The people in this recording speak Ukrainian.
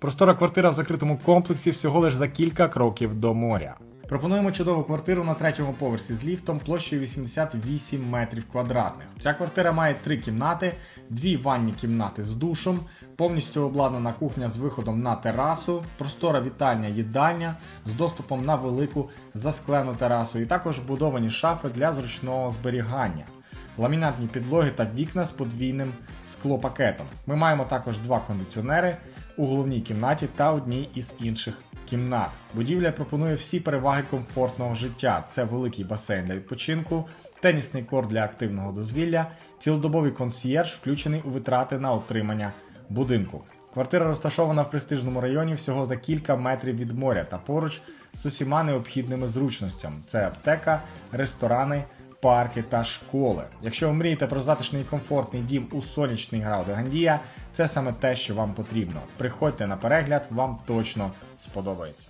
Простора квартира в закритому комплексі всього лиш за кілька кроків до моря. Пропонуємо чудову квартиру на третьому поверсі з ліфтом площею 88 метрів квадратних. Ця квартира має три кімнати, дві ванні кімнати з душом, повністю обладнана кухня з виходом на терасу, простора вітальня їдальня з доступом на велику засклену терасу, і також вбудовані шафи для зручного зберігання ламінатні підлоги та вікна з подвійним склопакетом. Ми маємо також два кондиціонери у головній кімнаті та одній із інших кімнат. Будівля пропонує всі переваги комфортного життя: це великий басейн для відпочинку, тенісний корт для активного дозвілля, цілодобовий консьєрж, включений у витрати на отримання будинку. Квартира розташована в престижному районі всього за кілька метрів від моря та поруч з усіма необхідними зручностями: це аптека, ресторани, парки та школи. Якщо ви мрієте про затишний і комфортний дім у сонячний грал де Гандія, це саме те, що вам потрібно. Приходьте на перегляд, вам точно сподобається.